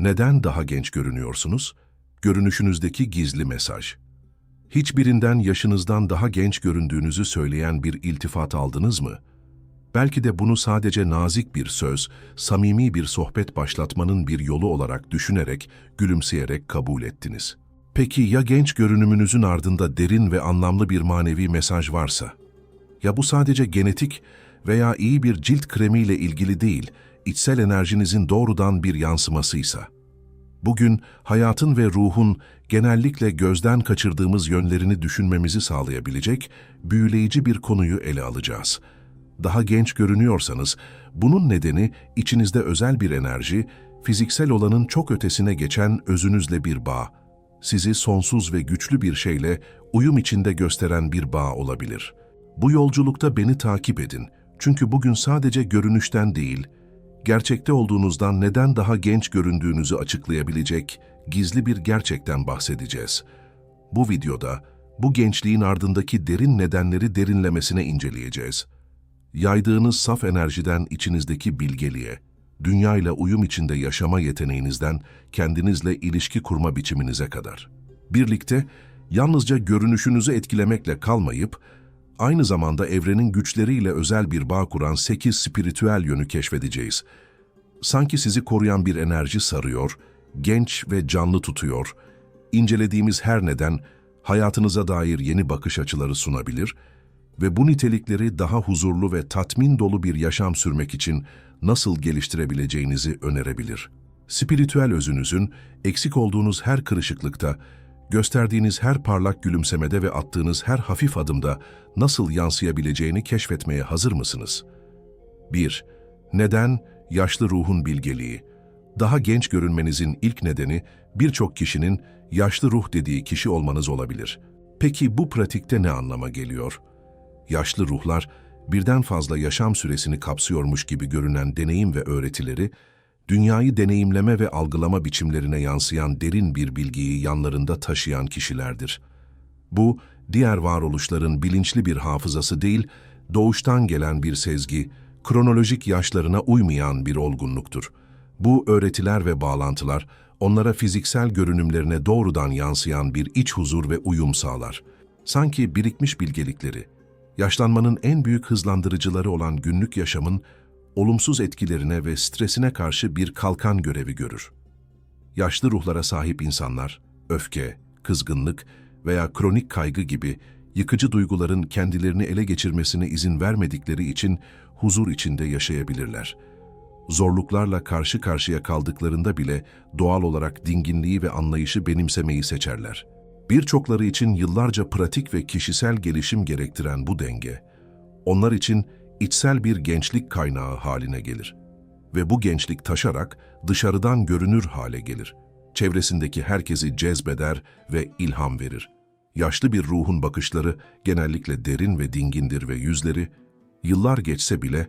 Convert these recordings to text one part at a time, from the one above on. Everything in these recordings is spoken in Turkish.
Neden daha genç görünüyorsunuz? Görünüşünüzdeki gizli mesaj. Hiçbirinden yaşınızdan daha genç göründüğünüzü söyleyen bir iltifat aldınız mı? Belki de bunu sadece nazik bir söz, samimi bir sohbet başlatmanın bir yolu olarak düşünerek, gülümseyerek kabul ettiniz. Peki ya genç görünümünüzün ardında derin ve anlamlı bir manevi mesaj varsa? Ya bu sadece genetik veya iyi bir cilt kremiyle ilgili değil, içsel enerjinizin doğrudan bir yansımasıysa? Bugün hayatın ve ruhun genellikle gözden kaçırdığımız yönlerini düşünmemizi sağlayabilecek büyüleyici bir konuyu ele alacağız. Daha genç görünüyorsanız, bunun nedeni içinizde özel bir enerji, fiziksel olanın çok ötesine geçen özünüzle bir bağ, sizi sonsuz ve güçlü bir şeyle uyum içinde gösteren bir bağ olabilir. Bu yolculukta beni takip edin. Çünkü bugün sadece görünüşten değil, gerçekte olduğunuzdan neden daha genç göründüğünüzü açıklayabilecek gizli bir gerçekten bahsedeceğiz. Bu videoda bu gençliğin ardındaki derin nedenleri derinlemesine inceleyeceğiz. Yaydığınız saf enerjiden içinizdeki bilgeliğe, dünyayla uyum içinde yaşama yeteneğinizden kendinizle ilişki kurma biçiminize kadar. Birlikte yalnızca görünüşünüzü etkilemekle kalmayıp, aynı zamanda evrenin güçleriyle özel bir bağ kuran sekiz spiritüel yönü keşfedeceğiz. Sanki sizi koruyan bir enerji sarıyor, genç ve canlı tutuyor. İncelediğimiz her neden hayatınıza dair yeni bakış açıları sunabilir ve bu nitelikleri daha huzurlu ve tatmin dolu bir yaşam sürmek için nasıl geliştirebileceğinizi önerebilir. Spiritüel özünüzün eksik olduğunuz her kırışıklıkta, gösterdiğiniz her parlak gülümsemede ve attığınız her hafif adımda nasıl yansıyabileceğini keşfetmeye hazır mısınız? 1. Neden? Yaşlı ruhun bilgeliği. Daha genç görünmenizin ilk nedeni birçok kişinin yaşlı ruh dediği kişi olmanız olabilir. Peki bu pratikte ne anlama geliyor? Yaşlı ruhlar birden fazla yaşam süresini kapsıyormuş gibi görünen deneyim ve öğretileri, dünyayı deneyimleme ve algılama biçimlerine yansıyan derin bir bilgiyi yanlarında taşıyan kişilerdir. Bu, diğer varoluşların bilinçli bir hafızası değil, doğuştan gelen bir sezgi, kronolojik yaşlarına uymayan bir olgunluktur. Bu öğretiler ve bağlantılar, onlara fiziksel görünümlerine doğrudan yansıyan bir iç huzur ve uyum sağlar. Sanki birikmiş bilgelikleri, yaşlanmanın en büyük hızlandırıcıları olan günlük yaşamın olumsuz etkilerine ve stresine karşı bir kalkan görevi görür. Yaşlı ruhlara sahip insanlar, öfke, kızgınlık veya kronik kaygı gibi yıkıcı duyguların kendilerini ele geçirmesine izin vermedikleri için huzur içinde yaşayabilirler. Zorluklarla karşı karşıya kaldıklarında bile doğal olarak dinginliği ve anlayışı benimsemeyi seçerler. Birçokları için yıllarca pratik ve kişisel gelişim gerektiren bu denge, onlar için içsel bir gençlik kaynağı haline gelir. Ve bu gençlik taşarak dışarıdan görünür hale gelir. Çevresindeki herkesi cezbeder ve ilham verir. Yaşlı bir ruhun bakışları genellikle derin ve dingindir ve yüzleri, yıllar geçse bile,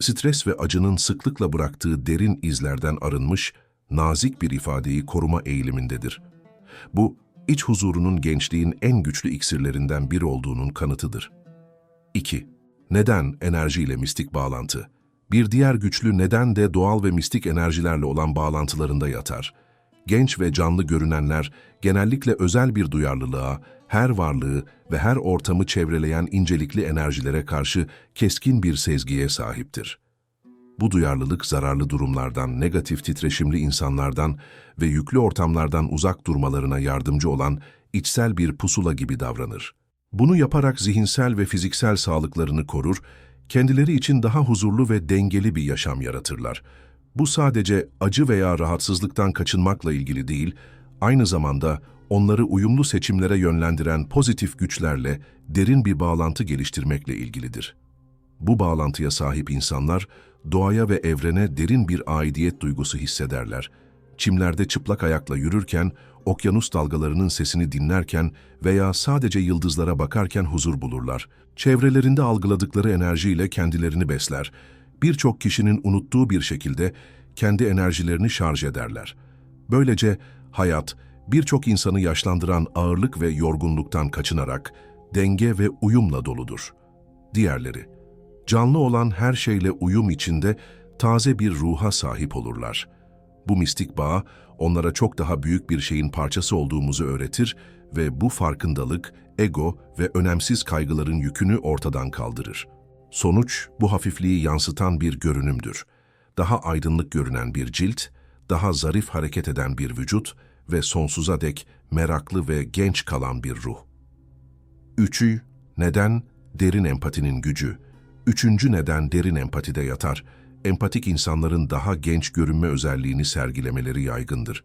stres ve acının sıklıkla bıraktığı derin izlerden arınmış, nazik bir ifadeyi koruma eğilimindedir. Bu, iç huzurunun gençliğin en güçlü iksirlerinden biri olduğunun kanıtıdır. 2. Neden enerjiyle mistik bağlantı? Bir diğer güçlü neden de doğal ve mistik enerjilerle olan bağlantılarında yatar. Genç ve canlı görünenler genellikle özel bir duyarlılığa, her varlığı ve her ortamı çevreleyen incelikli enerjilere karşı keskin bir sezgiye sahiptir. Bu duyarlılık zararlı durumlardan, negatif titreşimli insanlardan ve yüklü ortamlardan uzak durmalarına yardımcı olan içsel bir pusula gibi davranır. Bunu yaparak zihinsel ve fiziksel sağlıklarını korur, kendileri için daha huzurlu ve dengeli bir yaşam yaratırlar. Bu sadece acı veya rahatsızlıktan kaçınmakla ilgili değil, aynı zamanda onları uyumlu seçimlere yönlendiren pozitif güçlerle derin bir bağlantı geliştirmekle ilgilidir. Bu bağlantıya sahip insanlar, doğaya ve evrene derin bir aidiyet duygusu hissederler. Çimlerde çıplak ayakla yürürken, okyanus dalgalarının sesini dinlerken veya sadece yıldızlara bakarken huzur bulurlar. Çevrelerinde algıladıkları enerjiyle kendilerini besler. Birçok kişinin unuttuğu bir şekilde kendi enerjilerini şarj ederler. Böylece hayat, birçok insanı yaşlandıran ağırlık ve yorgunluktan kaçınarak denge ve uyumla doludur. Diğerleri, canlı olan her şeyle uyum içinde taze bir ruha sahip olurlar. Bu mistik bağ onlara çok daha büyük bir şeyin parçası olduğumuzu öğretir ve bu farkındalık, ego ve önemsiz kaygıların yükünü ortadan kaldırır. Sonuç bu hafifliği yansıtan bir görünümdür. Daha aydınlık görünen bir cilt, daha zarif hareket eden bir vücut ve sonsuza dek meraklı ve genç kalan bir ruh. Üçü, neden? Derin empatinin gücü. Üçüncü neden derin empatide yatar. Empatik insanların daha genç görünme özelliğini sergilemeleri yaygındır.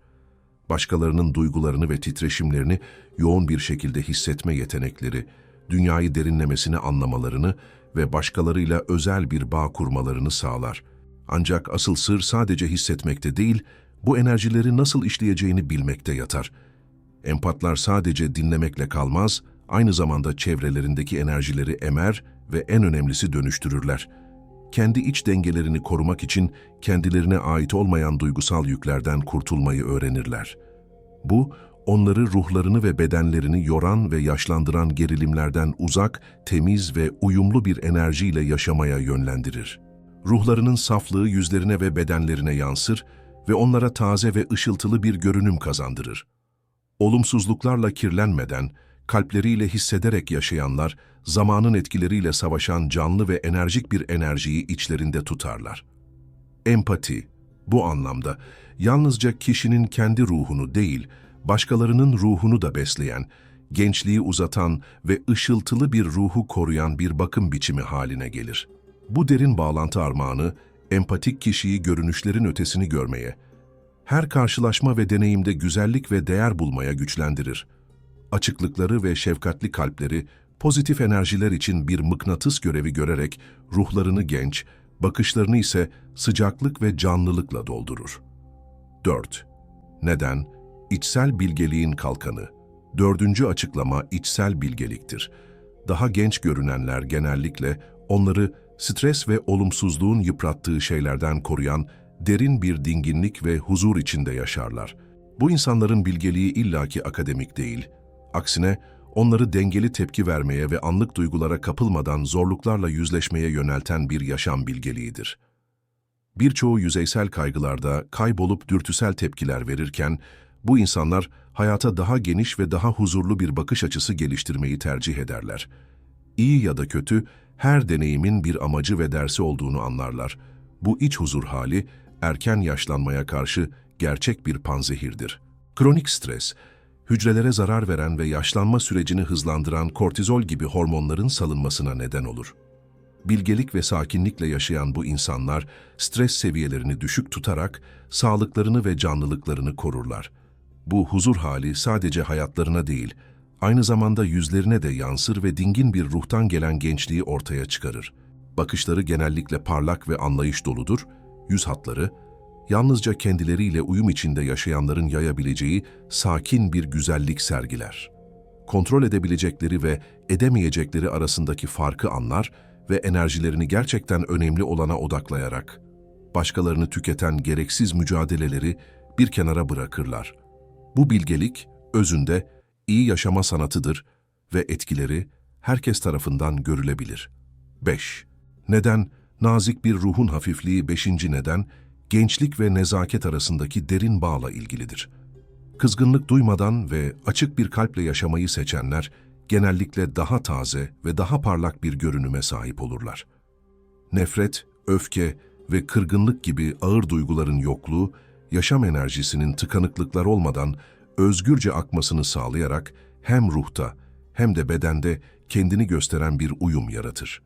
Başkalarının duygularını ve titreşimlerini yoğun bir şekilde hissetme yetenekleri, dünyayı derinlemesine anlamalarını ve başkalarıyla özel bir bağ kurmalarını sağlar. Ancak asıl sır sadece hissetmekte değil, bu enerjileri nasıl işleyeceğini bilmekte yatar. Empatlar sadece dinlemekle kalmaz, aynı zamanda çevrelerindeki enerjileri emer ve en önemlisi dönüştürürler. Kendi iç dengelerini korumak için kendilerine ait olmayan duygusal yüklerden kurtulmayı öğrenirler. Bu, onları ruhlarını ve bedenlerini yoran ve yaşlandıran gerilimlerden uzak, temiz ve uyumlu bir enerjiyle yaşamaya yönlendirir. Ruhlarının saflığı yüzlerine ve bedenlerine yansır ve onlara taze ve ışıltılı bir görünüm kazandırır. Olumsuzluklarla kirlenmeden, kalpleriyle hissederek yaşayanlar, zamanın etkileriyle savaşan canlı ve enerjik bir enerjiyi içlerinde tutarlar. Empati, bu anlamda yalnızca kişinin kendi ruhunu değil, başkalarının ruhunu da besleyen, gençliği uzatan ve ışıltılı bir ruhu koruyan bir bakım biçimi haline gelir. Bu derin bağlantı armağanı, empatik kişiyi görünüşlerin ötesini görmeye, her karşılaşma ve deneyimde güzellik ve değer bulmaya güçlendirir. Açıklıkları ve şefkatli kalpleri, pozitif enerjiler için bir mıknatıs görevi görerek ruhlarını genç, bakışlarını ise sıcaklık ve canlılıkla doldurur. 4. Neden? İçsel bilgeliğin kalkanı. Dördüncü açıklama içsel bilgeliktir. Daha genç görünenler genellikle onları stres ve olumsuzluğun yıprattığı şeylerden koruyan derin bir dinginlik ve huzur içinde yaşarlar. Bu insanların bilgeliği illaki akademik değil. Aksine onları dengeli tepki vermeye ve anlık duygulara kapılmadan zorluklarla yüzleşmeye yönelten bir yaşam bilgeliğidir. Birçoğu yüzeysel kaygılarda kaybolup dürtüsel tepkiler verirken, bu insanlar hayata daha geniş ve daha huzurlu bir bakış açısı geliştirmeyi tercih ederler. İyi ya da kötü, her deneyimin bir amacı ve dersi olduğunu anlarlar. Bu iç huzur hali, erken yaşlanmaya karşı gerçek bir panzehirdir. Kronik stres, hücrelere zarar veren ve yaşlanma sürecini hızlandıran kortizol gibi hormonların salınmasına neden olur. Bilgelik ve sakinlikle yaşayan bu insanlar, stres seviyelerini düşük tutarak sağlıklarını ve canlılıklarını korurlar. Bu huzur hali sadece hayatlarına değil, aynı zamanda yüzlerine de yansır ve dingin bir ruhtan gelen gençliği ortaya çıkarır. Bakışları genellikle parlak ve anlayış doludur, yüz hatları, yalnızca kendileriyle uyum içinde yaşayanların yayabileceği sakin bir güzellik sergiler. Kontrol edebilecekleri ve edemeyecekleri arasındaki farkı anlar ve enerjilerini gerçekten önemli olana odaklayarak, başkalarını tüketen gereksiz mücadeleleri bir kenara bırakırlar. Bu bilgelik, özünde iyi yaşama sanatıdır ve etkileri herkes tarafından görülebilir. 5. Neden? Nazik bir ruhun hafifliği beşinci neden, gençlik ve nezaket arasındaki derin bağla ilgilidir. Kızgınlık duymadan ve açık bir kalple yaşamayı seçenler, genellikle daha taze ve daha parlak bir görünüme sahip olurlar. Nefret, öfke ve kırgınlık gibi ağır duyguların yokluğu, yaşam enerjisinin tıkanıklıklar olmadan özgürce akmasını sağlayarak hem ruhta hem de bedende kendini gösteren bir uyum yaratır.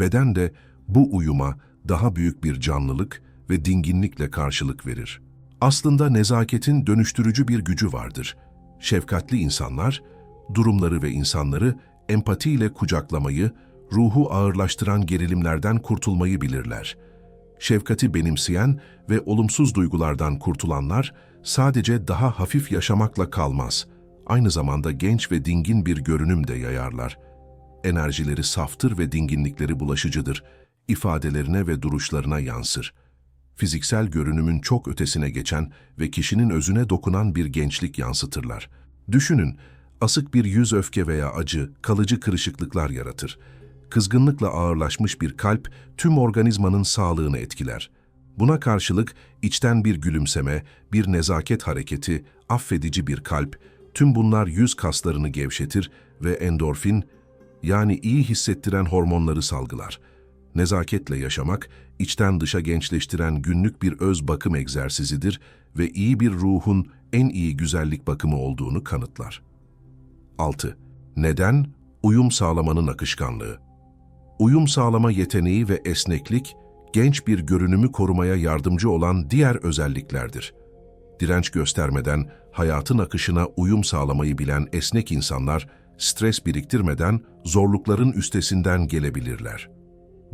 Beden de bu uyuma daha büyük bir canlılık ve dinginlikle karşılık verir. Aslında nezaketin dönüştürücü bir gücü vardır. Şefkatli insanlar, durumları ve insanları empatiyle kucaklamayı, ruhu ağırlaştıran gerilimlerden kurtulmayı bilirler. Şefkati benimseyen ve olumsuz duygulardan kurtulanlar sadece daha hafif yaşamakla kalmaz, aynı zamanda genç ve dingin bir görünüm de yayarlar. Enerjileri saftır ve dinginlikleri bulaşıcıdır, ifadelerine ve duruşlarına yansır. Fiziksel görünümün çok ötesine geçen ve kişinin özüne dokunan bir gençlik yansıtırlar. Düşünün, asık bir yüz öfke veya acı, kalıcı kırışıklıklar yaratır. Kızgınlıkla ağırlaşmış bir kalp tüm organizmanın sağlığını etkiler. Buna karşılık içten bir gülümseme, bir nezaket hareketi, affedici bir kalp, tüm bunlar yüz kaslarını gevşetir ve endorfin, yani iyi hissettiren hormonları salgılar. Nezaketle yaşamak, içten dışa gençleştiren günlük bir öz bakım egzersizidir ve iyi bir ruhun en iyi güzellik bakımı olduğunu kanıtlar. 6. Neden? Uyum sağlamanın akışkanlığı. Uyum sağlama yeteneği ve esneklik, genç bir görünümü korumaya yardımcı olan diğer özelliklerdir. Direnç göstermeden hayatın akışına uyum sağlamayı bilen esnek insanlar, stres biriktirmeden zorlukların üstesinden gelebilirler.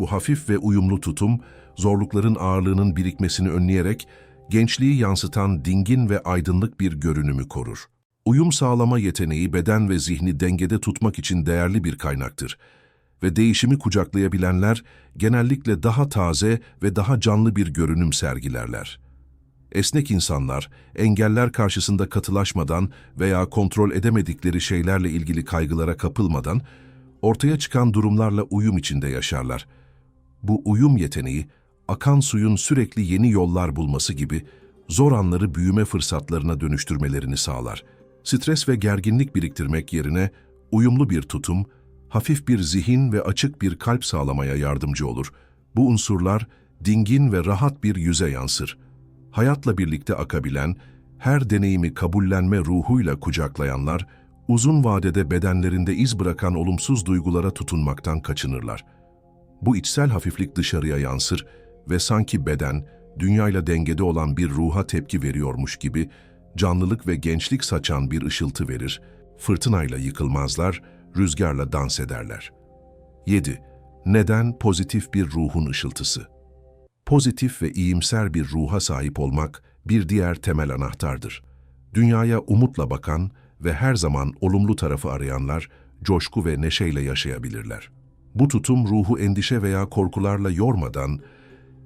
Bu hafif ve uyumlu tutum, zorlukların ağırlığının birikmesini önleyerek gençliği yansıtan dingin ve aydınlık bir görünümü korur. Uyum sağlama yeteneği beden ve zihni dengede tutmak için değerli bir kaynaktır ve değişimi kucaklayabilenler genellikle daha taze ve daha canlı bir görünüm sergilerler. Esnek insanlar, engeller karşısında katılaşmadan veya kontrol edemedikleri şeylerle ilgili kaygılara kapılmadan, ortaya çıkan durumlarla uyum içinde yaşarlar. Bu uyum yeteneği, akan suyun sürekli yeni yollar bulması gibi zor anları büyüme fırsatlarına dönüştürmelerini sağlar. Stres ve gerginlik biriktirmek yerine uyumlu bir tutum, hafif bir zihin ve açık bir kalp sağlamaya yardımcı olur. Bu unsurlar dingin ve rahat bir yüze yansır. Hayatla birlikte akabilen, her deneyimi kabullenme ruhuyla kucaklayanlar, uzun vadede bedenlerinde iz bırakan olumsuz duygulara tutunmaktan kaçınırlar. Bu içsel hafiflik dışarıya yansır ve sanki beden, dünyayla dengede olan bir ruha tepki veriyormuş gibi, canlılık ve gençlik saçan bir ışıltı verir, fırtınayla yıkılmazlar, rüzgarla dans ederler. 7. Neden pozitif bir ruhun ışıltısı? Pozitif ve iyimser bir ruha sahip olmak bir diğer temel anahtardır. Dünyaya umutla bakan ve her zaman olumlu tarafı arayanlar, coşku ve neşeyle yaşayabilirler. Bu tutum ruhu endişe veya korkularla yormadan,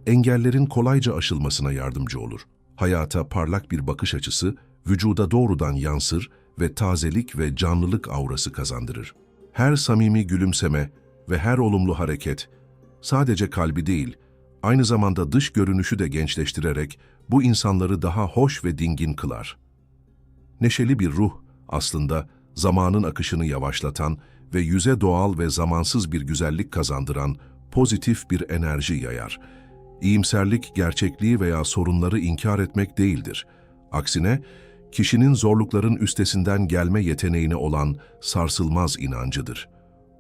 engellerin kolayca aşılmasına yardımcı olur. Hayata parlak bir bakış açısı, vücuda doğrudan yansır ve tazelik ve canlılık aurası kazandırır. Her samimi gülümseme ve her olumlu hareket, sadece kalbi değil, aynı zamanda dış görünüşü de gençleştirerek bu insanları daha hoş ve dingin kılar. Neşeli bir ruh aslında zamanın akışını yavaşlatan ve yüze doğal ve zamansız bir güzellik kazandıran pozitif bir enerji yayar. İyimserlik gerçekliği veya sorunları inkar etmek değildir. Aksine kişinin zorlukların üstesinden gelme yeteneğine olan sarsılmaz inancıdır.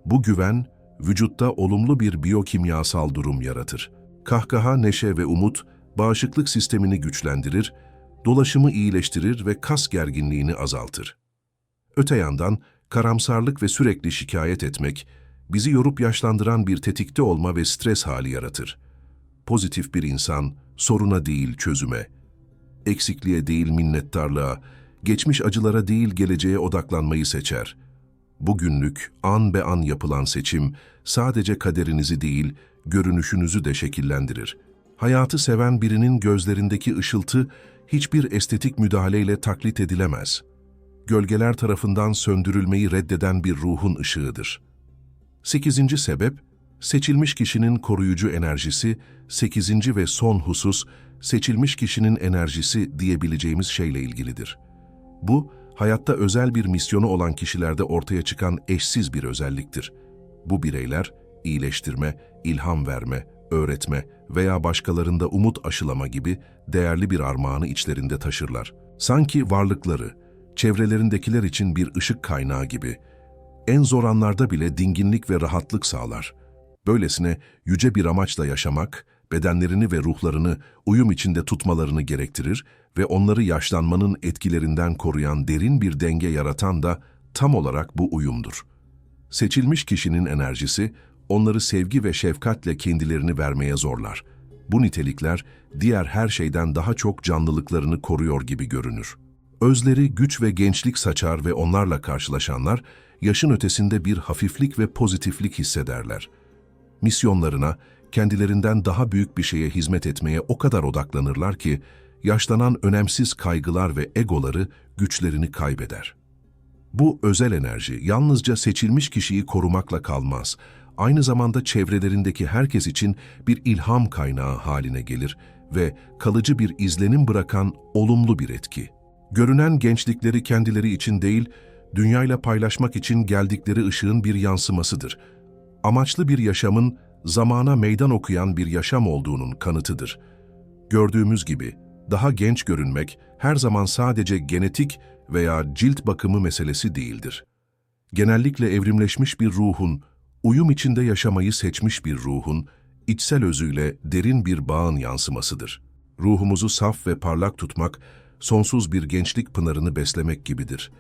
Bu güven, vücutta olumlu bir biyokimyasal durum yaratır. Kahkaha, neşe ve umut, bağışıklık sistemini güçlendirir, dolaşımı iyileştirir ve kas gerginliğini azaltır. Öte yandan, karamsarlık ve sürekli şikayet etmek, bizi yorup yaşlandıran bir tetikte olma ve stres hali yaratır. Pozitif bir insan, soruna değil çözüme, eksikliğe değil minnettarlığa, geçmiş acılara değil geleceğe odaklanmayı seçer. Bugünlük, an be an yapılan seçim, sadece kaderinizi değil, görünüşünüzü de şekillendirir. Hayatı seven birinin gözlerindeki ışıltı, hiçbir estetik müdahaleyle taklit edilemez. Gölgeler tarafından söndürülmeyi reddeden bir ruhun ışığıdır. Sekizinci sebep, seçilmiş kişinin koruyucu enerjisi, sekizinci ve son husus, seçilmiş kişinin enerjisi diyebileceğimiz şeyle ilgilidir. Bu, hayatta özel bir misyonu olan kişilerde ortaya çıkan eşsiz bir özelliktir. Bu bireyler, iyileştirme, ilham verme, öğretme veya başkalarında umut aşılama gibi değerli bir armağanı içlerinde taşırlar. Sanki varlıkları, çevrelerindekiler için bir ışık kaynağı gibi, en zor anlarda bile dinginlik ve rahatlık sağlar. Böylesine yüce bir amaçla yaşamak, bedenlerini ve ruhlarını uyum içinde tutmalarını gerektirir ve onları yaşlanmanın etkilerinden koruyan derin bir denge yaratan da tam olarak bu uyumdur. Seçilmiş kişinin enerjisi, onları sevgi ve şefkatle kendilerini vermeye zorlar. Bu nitelikler, diğer her şeyden daha çok canlılıklarını koruyor gibi görünür. Özleri güç ve gençlik saçar ve onlarla karşılaşanlar, yaşın ötesinde bir hafiflik ve pozitiflik hissederler. Misyonlarına, kendilerinden daha büyük bir şeye hizmet etmeye o kadar odaklanırlar ki, yaşlanan önemsiz kaygılar ve egoları güçlerini kaybeder. Bu özel enerji yalnızca seçilmiş kişiyi korumakla kalmaz, aynı zamanda çevrelerindeki herkes için bir ilham kaynağı haline gelir ve kalıcı bir izlenim bırakan olumlu bir etki. Görünen gençlikleri kendileri için değil, dünyayla paylaşmak için geldikleri ışığın bir yansımasıdır. Amaçlı bir yaşamın zamana meydan okuyan bir yaşam olduğunun kanıtıdır. Gördüğümüz gibi daha genç görünmek her zaman sadece genetik veya cilt bakımı meselesi değildir. Genellikle evrimleşmiş bir ruhun, uyum içinde yaşamayı seçmiş bir ruhun, içsel özüyle derin bir bağın yansımasıdır. Ruhumuzu saf ve parlak tutmak, sonsuz bir gençlik pınarını beslemek gibidir.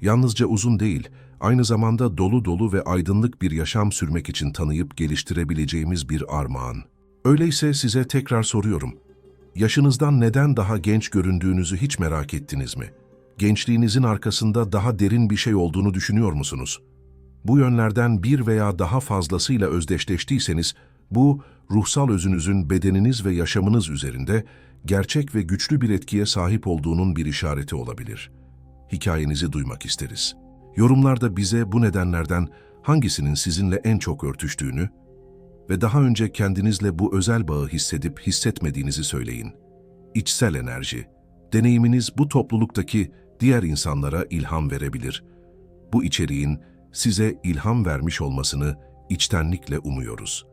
Yalnızca uzun değil, aynı zamanda dolu dolu ve aydınlık bir yaşam sürmek için tanıyıp geliştirebileceğimiz bir armağan. Öyleyse size tekrar soruyorum. Yaşınızdan neden daha genç göründüğünüzü hiç merak ettiniz mi? Gençliğinizin arkasında daha derin bir şey olduğunu düşünüyor musunuz? Bu yönlerden bir veya daha fazlasıyla özdeşleştiyseniz, bu ruhsal özünüzün bedeniniz ve yaşamınız üzerinde gerçek ve güçlü bir etkiye sahip olduğunun bir işareti olabilir. Hikayenizi duymak isteriz. Yorumlarda bize bu nedenlerden hangisinin sizinle en çok örtüştüğünü ve daha önce kendinizle bu özel bağı hissedip hissetmediğinizi söyleyin. İçsel enerji, deneyiminiz bu topluluktaki diğer insanlara ilham verebilir. Bu içeriğin size ilham vermiş olmasını içtenlikle umuyoruz.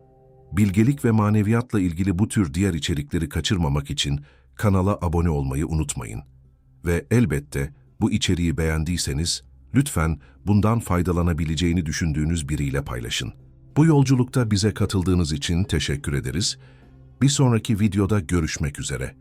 Bilgelik ve maneviyatla ilgili bu tür diğer içerikleri kaçırmamak için kanala abone olmayı unutmayın. Ve elbette bu içeriği beğendiyseniz lütfen bundan faydalanabileceğini düşündüğünüz biriyle paylaşın. Bu yolculukta bize katıldığınız için teşekkür ederiz. Bir sonraki videoda görüşmek üzere.